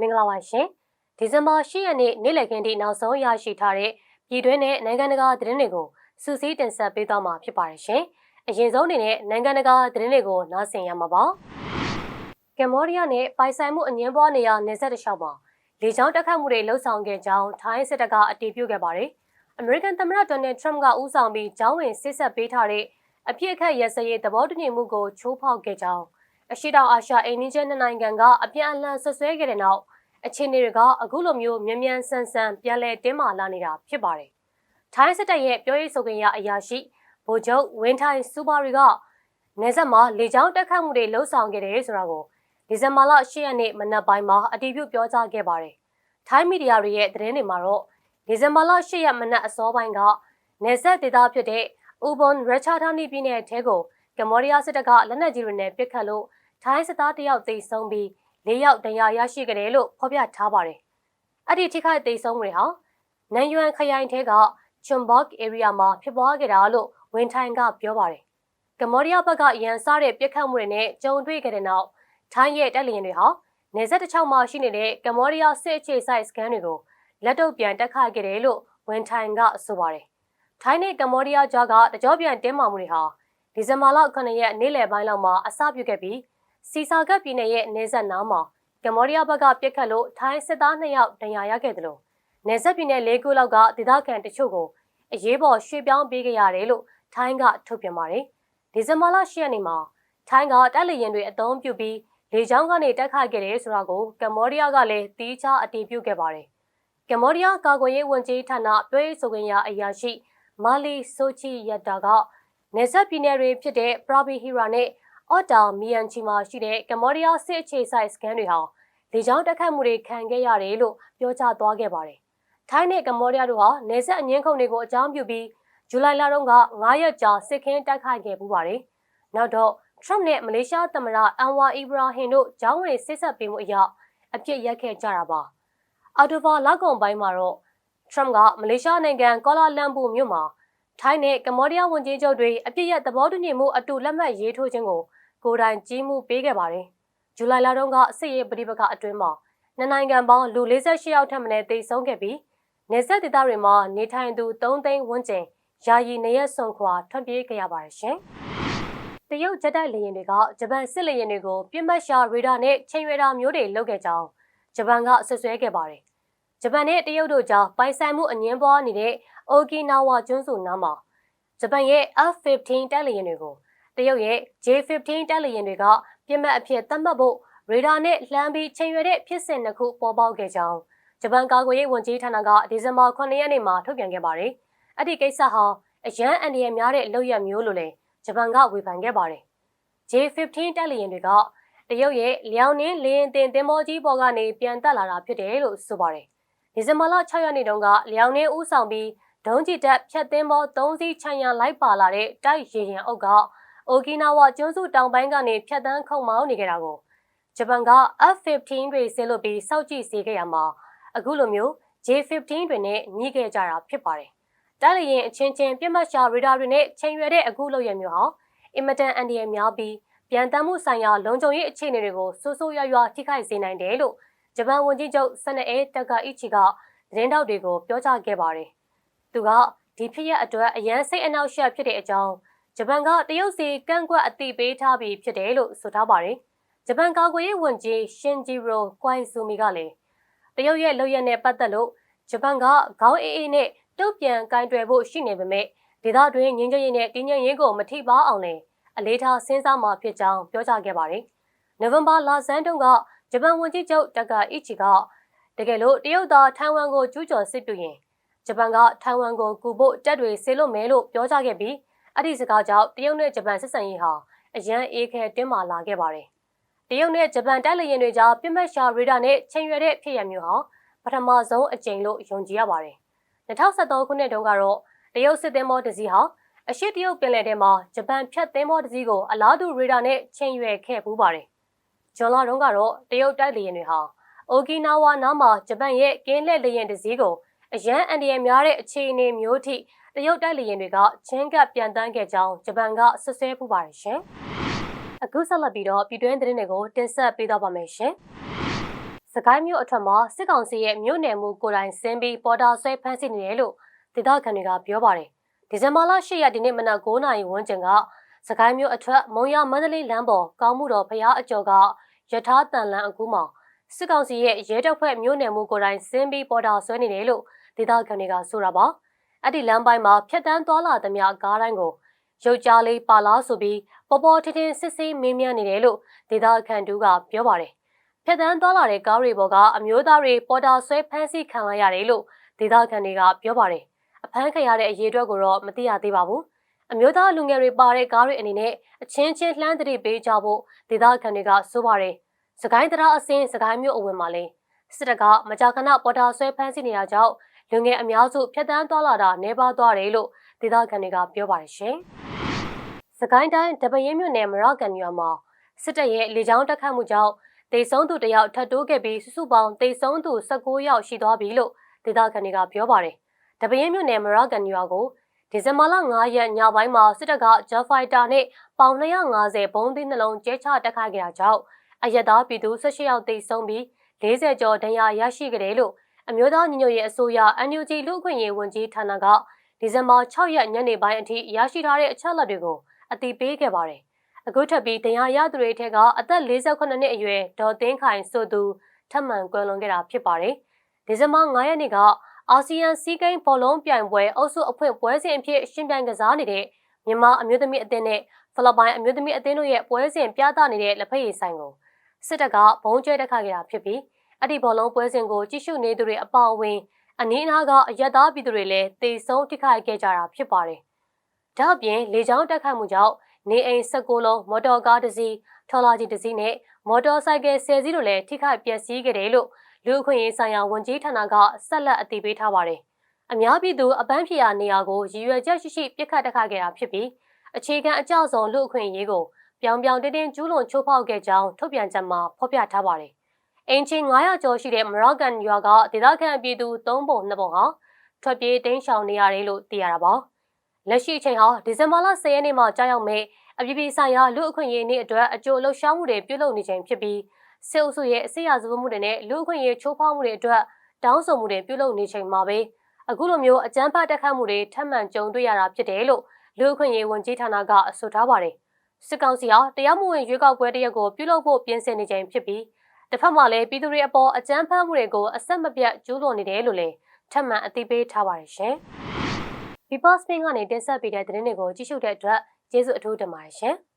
မင်္ဂလာပါရှင်ဒီဇင်ဘာ10ရက်နေ့နေ့လည်ခင်းထိနောက်ဆုံးရရှိထားတဲ့ပြည်တွင်းနဲ့နိုင်ငံတကာသတင်းတွေကိုစူးစီးတင်ဆက်ပေးသွားမှာဖြစ်ပါတယ်ရှင်အရင်ဆုံးအနေနဲ့နိုင်ငံတကာသတင်းတွေကိုနားဆင်ရမှာပါကမ္ဘောဒီးယားနဲ့ပိုင်ဆိုင်မှုအငင်းပွားနေရနေဆက်တစ်လျှောက်မှာလေကြောင်းတက်ခတ်မှုတွေလှုပ်ဆောင်ခဲ့ကြောင်းထိုင်းစစ်တပ်ကအတည်ပြုခဲ့ပါတယ်အမေရိကန်သမ္မတဒေါ်နယ်ထရမ့်ကဦးဆောင်ပြီးကြောင်းဝင်စစ်ဆက်ပေးထားတဲ့အပြစ်အခတ်ရစရေးသဘောတူညီမှုကိုချိုးဖောက်ခဲ့ကြောင်း အရှိတောင်အာရှအိန္ဒိယနှစ်နိုင်ငံကအပြန်အလှန်ဆက်ဆွဲခဲ့တဲ့နောက်အခြေအနေတွေကအခုလိုမျိုးမြန်မြန်ဆန်ဆန်ပြန်လည်တင်းမာလာနေတာဖြစ်ပါတယ်။ထိုင်းစစ်တပ်ရဲ့ပြောရေးဆိုခွင့်ရအရာရှိဗိုလ်ချုပ်ဝင်းထိုင်စူပါရီကနေဆက်မှာလေကြောင်းတက်ခတ်မှုတွေလှုပ်ဆောင်ခဲ့တယ်ဆိုတာကိုဒီဇင်ဘာလ10ရက်နေ့မနက်ပိုင်းမှာအတည်ပြုပြောကြားခဲ့ပါတယ်။ထိုင်းမီဒီယာတွေရဲ့သတင်းတွေမှာတော့ဒီဇင်ဘာလ10ရက်မနက်အစောပိုင်းကနေဆက်ဒေသဖြစ်တဲ့ Ubon Ratchathani ပြည်နယ်ထဲကိုကမ္ဘောဒီးယားစစ်တပ်ကလက်နက်ကြီးတွေနဲ့ပစ်ခတ်လို့ ထိုင်းစစ်သားတယောက်သေဆုံးပြီး၄ယောက်ဒဏ်ရာရရှိကြတယ်လို့ဖော်ပြထားပါတယ်။အဲ့ဒီထိခိုက်သေဆုံးတွေဟာနန်ယွမ်ခရိုင်ထဲကချွန်ဘော့ area မှာဖြစ်ပွားခဲ့တာလို့ဝန်ထိုင်ကပြောပါတယ်။ကမ္ဘောဒီးယားဘက်ကရန်စားတဲ့ပြစ်ခတ်မှုတွေနဲ့ကြုံတွေ့ခဲ့တဲ့နောက်ထိုင်းရဲ့တပ်လျင်တွေဟာနေဆက်တစ်ချောင်းမှာရှိနေတဲ့ကမ္ဘောဒီးယားစစ်အခြေစိုက်စခန်းတွေကိုလက်တော့ပြန်တက်ခတ်ခဲ့တယ်လို့ဝန်ထိုင်ကဆိုပါတယ်။ထိုင်းနဲ့ကမ္ဘောဒီးယားကြားကတကြောပြန်တင်းမာမှုတွေဟာဒီဇင်ဘာလ9ရက်နေ့လယ်ပိုင်းလောက်မှာအစပြုခဲ့ပြီး စီဆာကပ်ပြည်နယ်ရဲ့နေဆက်နားမှာကမ္ဘောဒီးယားဘက်ကပြစ်ခတ်လို့ထိုင်းစစ်သား2ယောက်ဒဏ်ရာရခဲ့တယ်လို့နေဆက်ပြည်နယ်၄ခုလောက်ကဒေသခံတချို့ကိုအရေးပေါ်ရွှေ့ပြောင်းပေးခဲ့ရတယ်လို့ထိုင်းကထုတ်ပြန်ပါတယ်။ဒီဇင်ဘာလ10ရက်နေ့မှာထိုင်းကတပ်လျင်တွေအသုံးပြုပြီးလေကြောင်းကနေတက်ခတ်ခဲ့တယ်ဆိုတာကိုကမ္ဘောဒီးယားကလည်းတီးခြားအတည်ပြုခဲ့ပါတယ်။ကမ္ဘောဒီးယားကာကွယ်ရေးဝန်ကြီးဌာနပြောရေးဆိုခွင့်ရအရာရှိမာလီဆိုချီယက်တာကနေဆက်ပြည်နယ်တွေဖြစ်တဲ့ပရာဘီဟီရာနဲ့ အော့တာမီယန်ချီမှာရှိတဲ့ကမ္ဘောဒီးယားစစ်အခြေစိုက်စခန်းတွေဟာလေကြောင်းတက်ခတ်မှုတွေခံခဲ့ရတယ်လို့ပြောကြားသွားခဲ့ပါတယ်။ထိုင်းနဲ့ကမ္ဘောဒီးယားတို့ဟာနေဆက်အငင်းခုန်တွေကိုအကြောင်းပြုပြီးဇူလိုင်လတုန်းက9ရက်ကြာစစ်ခင်းတိုက်ခိုက်ခဲ့ပူပါတယ်။နောက်တော့ထရမ့်နဲ့မလေးရှားသမ္မတအန်ဝါအီဘရာဟင်တို့ဂျောင်းဝင်စစ်ဆက်ပေးမှုအရအပြစ်ရက်ခဲ့ကြတာပါ။အော်တိုဘာလောက်ကုန်ပိုင်းမှာတော့ထရမ့်ကမလေးရှားနိုင်ငံကောလာလမ်ပူမြို့မှာထိုင်းနဲ့ကမ္ဘောဒီးယားဝန်ကြီးချုပ်တွေအပြစ်ရက်သဘောတူညီမှုအတူလက်မှတ်ရေးထိုးခြင်းကို ကိုယ်တိုင်ကြီးမှုပေးခဲ့ပါတယ်။ဇူလိုင်လတုန်းကစစ်ရေးပဋိပက္ခအတွင်းမှာနှစ်နိုင်ငံပေါင်းလူ48ယောက်ထပ်မံသေဆုံးခဲ့ပြီးနေဆက်ဒေသတွေမှာနေထိုင်သူ3သိန်းဝန်းကျင်ယာယီနေရက်ဆွန်ခွာထွက်ပြေးခဲ့ရပါတယ်ရှင်။တရုတ်ဂျက်တိုက်လေယာဉ်တွေကဂျပန်စစ်လေယာဉ်တွေကိုပြစ်မှတ်ရှာရေဒါနဲ့ချိန်ရွယ်တာမျိုးတွေလုပ်ခဲ့ကြောင်းဂျပန်ကဆွဆွဲခဲ့ပါတယ်။ဂျပန်နဲ့တရုတ်တို့ကြားပိုင်ဆိုင်မှုအငင်းပွားနေတဲ့အိုကီနာဝါကျွန်းစုနားမှာဂျပန်ရဲ့ F-15 တိုက်လေယာဉ်တွေကို တရုတ်ရဲ့ J-15 တိုက်လေယာဉ်တွေကပြစ်မှတ်အဖြစ်သတ်မှတ်ဖို့ရေဒါနဲ့လှမ်းပြီးချိန်ရွယ်တဲ့ဖြစ်စဉ်တစ်ခုပေါ်ပေါက်ခဲ့ကြောင်းဂျပန်ကာကွယ်ရေးဝန်ကြီးဌာနကဒီဇင်ဘာ9ရက်နေ့မှာထုတ်ပြန်ခဲ့ပါတယ်။အဲ့ဒီကိစ္စဟာအရန်အန်ဒီရများတဲ့လုပ်ရမျိုးလို့လည်းဂျပန်ကဝေဖန်ခဲ့ပါတယ်။ J-15 တိုက်လေယာဉ်တွေကတရုတ်ရဲ့လျောင်းနှင်းလေရင်တင်တင်မောကြီးပေါ်ကနေပြန်တက်လာတာဖြစ်တယ်လို့ဆိုပါတယ်။ဒီဇင်ဘာလ6ရက်နေ့တုန်းကလျောင်းနှင်းဦးဆောင်ပြီးဒုံးကျည်တပ်ဖြတ်သင်းပေါ်၃စီးချန်ရန်လိုက်ပါလာတဲ့တိုက်ရေရင်အုပ်က အိုကီနာဝါကျွန်းစုတောင်ပိုင်းကနေဖြတ်တန်းခုံမောင်းနေကြတာကိုဂျပန်က F-15 တွေဆဲလို့ပြီးစောက်ကြည့်စေခဲ့ရမှာအခုလိုမျိုး J-15 တွေနဲ့ညှိခဲ့ကြတာဖြစ်ပါတယ်။တိုက်လေရင်အချင်းချင်းပြစ်မှတ်ရှာရေဒါတွေနဲ့ချိန်ရွယ်တဲ့အခုလိုရမျိုးဟာအင်မတန်အန်ဒီရများပြီးပြန်တမ်းမှုဆိုင်ရာလုံခြုံရေးအခြေအနေတွေကိုစိုးစိုးရွားရွားထိခိုက်စေနိုင်တယ်လို့ဂျပန်ဝန်ကြီးချုပ်ဆနအဲတက္ကအီချီကသတင်းတောက်တွေကိုပြောကြားခဲ့ပါတယ်။သူကဒီဖြစ်ရအတွက်အရန်စိတ်အနှောက်အယှက်ဖြစ်တဲ့အကြောင်း ဂျပန်ကတရုတ်စီကန့်ကွက်အသိပေးထားပြီးဖြစ်တယ်လို့ဆိုထားပါတယ်။ဂျပန်ကာကွယ်ရေးဝန်ကြီးရှင်ဂျီရိုကွိုင်ဆူမီကလည်းတရုတ်ရဲ့လုပ်ရက်နဲ့ပတ်သက်လို့ဂျပန်ကခေါင်းအေးအေးနဲ့တုတ်ပြန်ကင်တွယ်ဖို့ရှိနေပေမဲ့ဒေသတွင်းငင်းကြရင်နဲ့တင်းညင်ရေးကိုမထိပါအောင်လည်းအလေးထားစဉ်းစားမှာဖြစ်ကြောင်းပြောကြားခဲ့ပါတယ်။နိုဝင်ဘာလဆန်းတုန်းကဂျပန်ဝန်ကြီးချုပ်တက္ကအီချီကတကယ်လို့တရုတ်သားထိုင်ဝမ်ကိုကျူးကျော်စစ်ပြုရင်ဂျပန်ကထိုင်ဝမ်ကိုကူဖို့တက်တွေဆေးလို့မယ်လို့ပြောကြားခဲ့ပြီး အဲ့ဒီစကားကြောင့်တရုတ်နဲ့ဂျပန်ဆက်ဆံရေးဟာအရန်အေးခဲတင်းမာလာခဲ့ပါတယ်။တရုတ်နဲ့ဂျပန်တိုက်လေယာဉ်တွေကြားပြစ်မှတ်ရှာရေဒါနဲ့ချိန်ရွယ်တဲ့ဖြစ်ရမျိုးဟာပထမဆုံးအကြိမ်လို့ယုံကြည်ရပါတယ်။2013ခုနှစ်တုန်းကတော့တရုတ်စစ်သင်္ဘောတစ်စီးဟာအရှိတရုတ်ပင်လယ်ထဲမှာဂျပန်ဖြတ်သင်္ဘောတစ်စီးကိုအလားတူရေဒါနဲ့ချိန်ရွယ်ခဲ့ပူးပါတယ်။ဂျွန်လာတုန်းကတော့တရုတ်တိုက်လေယာဉ်တွေဟာအိုကီနာဝါနားမှာဂျပန်ရဲ့ကင်းလက်လေယာဉ်တစ်စီးကို အရန်အန်ဒီရများတဲ့အခြေအနေမျိုးထိတရုတ်တိုက်လေယာဉ်တွေကချင်းကပ်ပြန်တန်းခဲ့ကြောင်းဂျပန်ကဆွဆွဲပူပါတယ်ရှင်။အခုဆက်လက်ပြီးတော့ပြည်တွင်းသတင်းတွေကိုတင်ဆက်ပေးတော့ပါမယ်ရှင်။စကိုင်းမြို့အထက်မှာစစ်ကောင်စီရဲ့မြို့နယ်မှုကိုယ်တိုင်ဆင်းပြီးပေါ်တာဆွဲဖမ်းဆီးနေတယ်လို့ဒေသခံတွေကပြောပါတယ်ဒီဇင်ဘာလ10ရက်ဒီနေ့မနက်9:00နာရီဝန်းကျင်ကစကိုင်းမြို့အထက်မုံရမန္တလေးလမ်းပေါ်ကောင်းမှုတော်ဖရားအကျော်ကယထာတန်လန်အကူးမှာစစ်ကောင်စီရဲ့ရဲတပ်ဖွဲ့မြို့နယ်မှုကိုယ်တိုင်ဆင်းပြီးပေါ်တာဆွဲနေတယ်လို့ ဒေသခံတွေကဆိုတာပါအဲ့ဒီလမ်းပိုင်းမှာဖျက်တမ်းသွားလာသမျှကားတိုင်းကိုရုပ်ကြားလေးပါလားဆိုပြီးပေါ်ပေါ်ထင်းထင်းစစ်ဆေးမေးမြန်းနေတယ်လို့ဒေသခံတူကပြောပါတယ်ဖျက်တမ်းသွားလာတဲ့ကားတွေပေါ်ကအမျိုးသားတွေပေါ်တာဆွဲဖမ်းဆီးခံလိုက်ရတယ်လို့ဒေသခံတွေကပြောပါတယ်အဖမ်းခံရတဲ့အရေးအတွက်ကိုတော့မသိရသေးပါဘူးအမျိုးသားလူငယ်တွေပါတဲ့ကားတွေအနေနဲ့အချင်းချင်းလှမ်းတတိပေးကြဖို့ဒေသခံတွေကဆိုပါတယ်စကိုင်းတရားအစင်းစကိုင်းမြို့အဝင်မှာလဲစစ်တပ်ကမကြာခဏပေါ်တာဆွဲဖမ်းဆီးနေတာကြောင့် လူငယ်အများစုဖျက်တမ်းသွားလာတာနေပါသွားတယ်လို့ဒေသခံတွေကပြောပါတယ်ရှင်စကိုင်းတိုင်းတပရင်းမြို့နယ်မရကန်ရွာမှာစစ်တပ်ရဲ့လေကြောင်းတက်ခတ်မှုကြောင့်တေဆုံးသူတယောက်ထပ်တိုးခဲ့ပြီးစုစုပေါင်းတေဆုံးသူ19ယောက်ရှိသွားပြီလို့ဒေသခံတွေကပြောပါတယ်။တပင်းမြို့နယ်မရကန်ရွာကိုဒီဇင်ဘာလ9ရက်ညပိုင်းမှာစစ်တပ်ကဂျက်ဖိုက်တာနဲ့ပေါင်250ဘုံးသီးနှလုံးကျဲချတက်ခိုက်ခဲ့တာကြောင့်အရက်သားပြည်သူ18ယောက်တေဆုံးပြီး40ကျော်ဒဏ်ရာရရှိခဲ့တယ်လို့ အမျိုးသားညီညွတ်ရေးအစိုးရ NUG လူ့အခွင့်အရေးဝန်ကြီးဌာနကဒီဇင်ဘာ6ရက်ညနေပိုင်းအထိရရှိထားတဲ့အချက်အလက်တွေကိုအသိပေးခဲ့ပါတယ်။အခုထပ်ပြီးတရားရသူတွေထက်ကအသက်48နှစ်အရွယ်ဒေါ်သိန်းခိုင်ဆိုသူထပ်မံကွယ်လွန်ခဲ့တာဖြစ်ပါတယ်။ဒီဇင်ဘာ9ရက်နေ့ကအာဆီယံစီးကိန်းဘောလုံးပြိုင်ပွဲအုပ်စုအဖွဲ့ပွဲစဉ်အဖြစ်ရှင်ပြိုင်ကစားနေတဲ့မြန်မာအမျိုးသမီးအသင်းနဲ့ဖိလစ်ပိုင်အမျိုးသမီးအသင်းတို့ရဲ့ပွဲစဉ်ပြသနေတဲ့လက်ဖက်ရည်ဆိုင်ကိုစစ်တပ်ကဘုံကျဲတက်ခတ်ခဲ့တာဖြစ်ပြီး အဲ့ဒီဘောလုံးပွဲစဉ်ကိုကြည့်ရှုနေသူတွေအပေါအဝင်အနည်းအနားကအရက်သားပြည်သူတွေလည်းတေဆုံးထိခိုက်ခဲ့ကြတာဖြစ်ပါတယ်။ဒါ့အပြင်လေကြောင်းတက်ခတ်မှုကြောင့်နေအိမ်16လုံးမော်တော်ကားတစ်စီးထော်လာကြီးတစ်စီးနဲ့မော်တော်ဆိုင်ကယ်10စီးတို့လည်းထိခိုက်ပျက်စီးခဲ့တယ်လို့လူအခွင့်အရေးဆိုင်ရာဝန်ကြီးဌာနကဆက်လက်အသိပေးထားပါတယ်။အများပြည်သူအပန်းဖြေရာနေရာကိုရည်ရွယ်ချက်ရှိရှိပြစ်ခတ်တက်ခတ်ခဲ့တာဖြစ်ပြီးအခြေခံအကြောက်ဆုံးလူအခွင့်အရေးကိုပြောင်ပြောင်တင်းတင်းကျူးလွန်ချိုးဖောက်ခဲ့ကြောင်းထုတ်ပြန်ချက်မှာဖော်ပြထားပါတယ်။ အင်ချင်း900ကျော်ရှိတဲ့မရော့ကန်ရွာကဒေသခံပြည်သူ3ပုံ2ပုံဟာထွက်ပြေးတိမ်းရှောင်နေရတယ်လို့သိရတာပါ။လက်ရှိအချိန်ဟာဒီဇင်ဘာလ10ရက်နေ့မှာကြာရောက်မဲ့အပြည်ပြည်ဆိုင်ရာလူအခွင့်အရေးနေ့အတွက်အကျိုးလှုပ်ရှားမှုတွေပြုလုပ်နေချိန်ဖြစ်ပြီးစစ်အုပ်စုရဲ့အစိရစပမှုတွေနဲ့လူအခွင့်အရေးချိုးဖောက်မှုတွေအတွက်တောင်းဆိုမှုတွေပြုလုပ်နေချိန်မှာပဲအခုလိုမျိုးအကြမ်းဖက်တက်ခတ်မှုတွေထပ်မံကြုံတွေ့ရတာဖြစ်တယ်လို့လူအခွင့်အရေးဝန်ကြီးဌာနကအဆိုထားပါတယ်စစ်ကောင်စီဟာတရားမဝင်ရွေးကောက်ပွဲတရက်ကိုပြုလုပ်ဖို့ပြင်ဆင်နေချိန်ဖြစ်ပြီး တစ်ဖက်မှာလည်းပြည်သူတွေအပေါ်အကြမ်းဖက်မှုတွေကိုအဆက်မပြတ်ကျူးလွန်နေတယ်လို့လည်းထပ်မံအသိပေးထားပါတယ်ရှင်။ People Spin ကနေတင်ဆက်ပေးတဲ့သတင်းတွေကိုကြည့်ရှုတဲ့အတွက်ကျေးဇူးအထူးတင်ပါတယ်ရှင်။